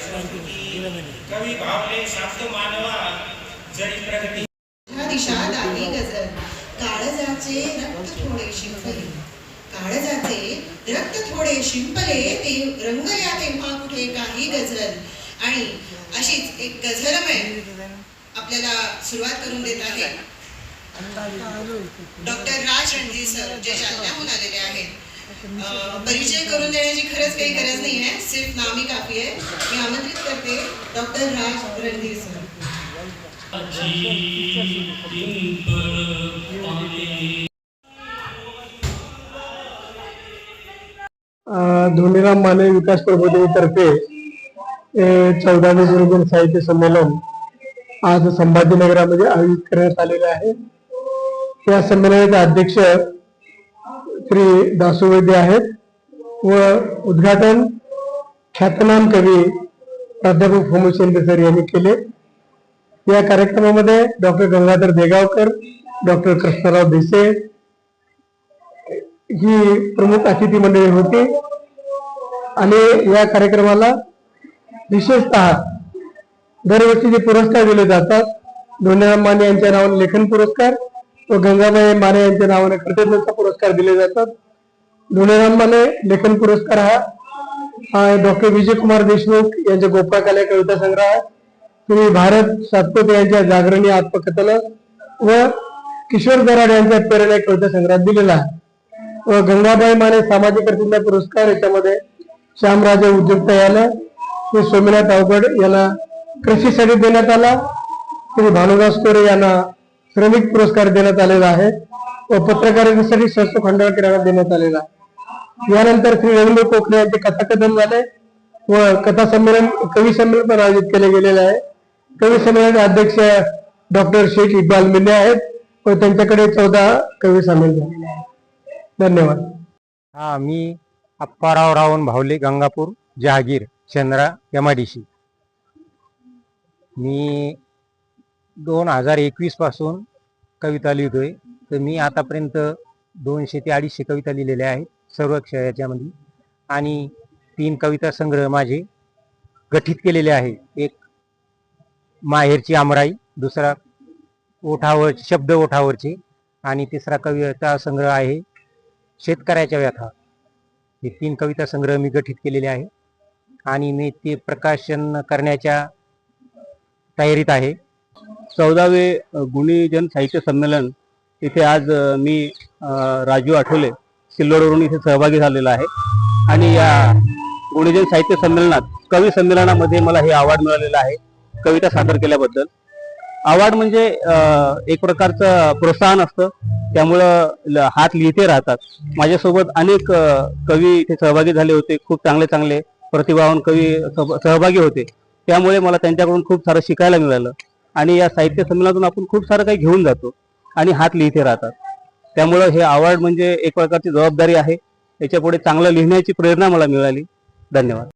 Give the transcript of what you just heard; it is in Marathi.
कवी भावले शाब्द मानवा जरी प्रगती ह्या दिशा दाही गजर. काळजाचे रक्त थोडे शिंपले. काळजाचे रक्त थोडे शिंपले ते रंगल्या तेव्हा कुठे काही गजल आणि अशीच एक गझलमय आपल्याला सुरुवात करून देत आहे. डॉक्टर राज रणजीत सर जे जालन्याहून आलेले आहेत. परिचय करून देण्याची खरंच काही गरज नाही आहे. सिर्फ़ नामी काफ़ी आहे. मी आमंत्रित करते डॉक्टर राज रणधीर सर. धोंडीराम माने विकास प्रबोधिनीतर्फे चौदावे गुरुजन साहित्य संमेलन आज संभाजीनगरामध्ये आयोजित करण्यात आलेले आहे. या संमेलनाचे अध्यक्ष श्री दासू वैद्य आहेत व उद्घाटन ख्यातनाम कवी प्राध्यापक होमू सर यांनी केले. या कार्यक्रमामध्ये डॉक्टर गंगाधर देगावकर डॉक्टर कृष्णराव देसे ही प्रमुख अतिथी मंडळी होती. आणि या कार्यक्रमाला विशेषतः दरवर्षी जे पुरस्कार दिले जातात दोन्ही माने यांच्या नावाने लेखन पुरस्कार व गंगाबाई माने यांच्या नावाने कृतज्ञता पुरस्कार दिले जातात. धुळेराम माने लेखन पुरस्कार हा हा डॉक्टर विजयकुमार देशमुख यांच्या गोपाळकाल्या कविता संग्रह तुम्ही भारत सातपुते यांच्या जागरणी आत्मकथन व किशोर दराड यांच्या प्रेरणा कविता संग्रहात दिलेला आहे. व गंगाबाई माने सामाजिक प्रतिज्ञा पुरस्कार याच्यामध्ये श्यामराजे उद्योगता याला ते सोमनाथ अवघड याला कृषीसाठी देण्यात आला. तुम्ही भानुदास कोरे यांना श्रमिक पुरस्कार देण्यात आलेला आहे. व पत्रकारितेसाठी संस्था खंडवाकर किराणा देण्यात आलेला आहे. यानंतर श्री रवींद्र कोकणे यांचे कथाकथन झाले. व कथा संमेलन कवी संमेलन पण आयोजित केले गेलेले आहे. कवी संमेलनाचे अध्यक्ष डॉक्टर शेख इक्बाल मिल्ले आहेत. व त्यांच्याकडे चौदा कवी सामील झालेले आहेत. धन्यवाद. हा मी अप्पाराव रावण भावले गंगापूर जहागीर चंद्रा एमआयडीसी मी दोन हजार एकवीसपासून कविता लिहितोय. तर मी आतापर्यंत दोनशे ते अडीचशे कविता लिहिलेल्या आहेत सर्व क्ष- याच्यामध्ये आणि तीन कविता संग्रह माझे गठीत केलेले आहे एक माहेरची आमराई दुसरा ओठावर शब्द ओठावरचे आणि तिसरा कविता संग्रह आहे शेतकऱ्याच्या व्यथा. हे तीन कविता संग्रह मी गठीत केलेले आहे आणि मी ते प्रकाशन करण्याच्या तयारीत आहे. चौदावे गुणीजन साहित्य संमेलन इथे आज मी राजू आठवले सिल्लोडवरून इथे सहभागी झालेला आहे. आणि या गुणीजन साहित्य संमेलनात कवी संमेलनामध्ये मला हे अवॉर्ड मिळालेलं आहे कविता सादर केल्याबद्दल. अवॉर्ड म्हणजे एक प्रकारचं प्रोत्साहन असतं. त्यामुळं ल- हात लिहिते राहतात. माझ्यासोबत अनेक कवी इथे सहभागी झाले होते. खूप चांगले चांगले प्रतिभावान कवी सहभागी होते. त्यामुळे मला त्यांच्याकडून खूप सारं शिकायला मिळालं. आणि या साहित्य संमेलनातून आपण खूप सारं काही घेऊन जातो आणि हात लिहिते राहतात. त्यामुळं हे अवॉर्ड म्हणजे एक प्रकारची जबाबदारी आहे. याच्यापुढे चांगलं लिहिण्याची प्रेरणा मला मिळाली. धन्यवाद.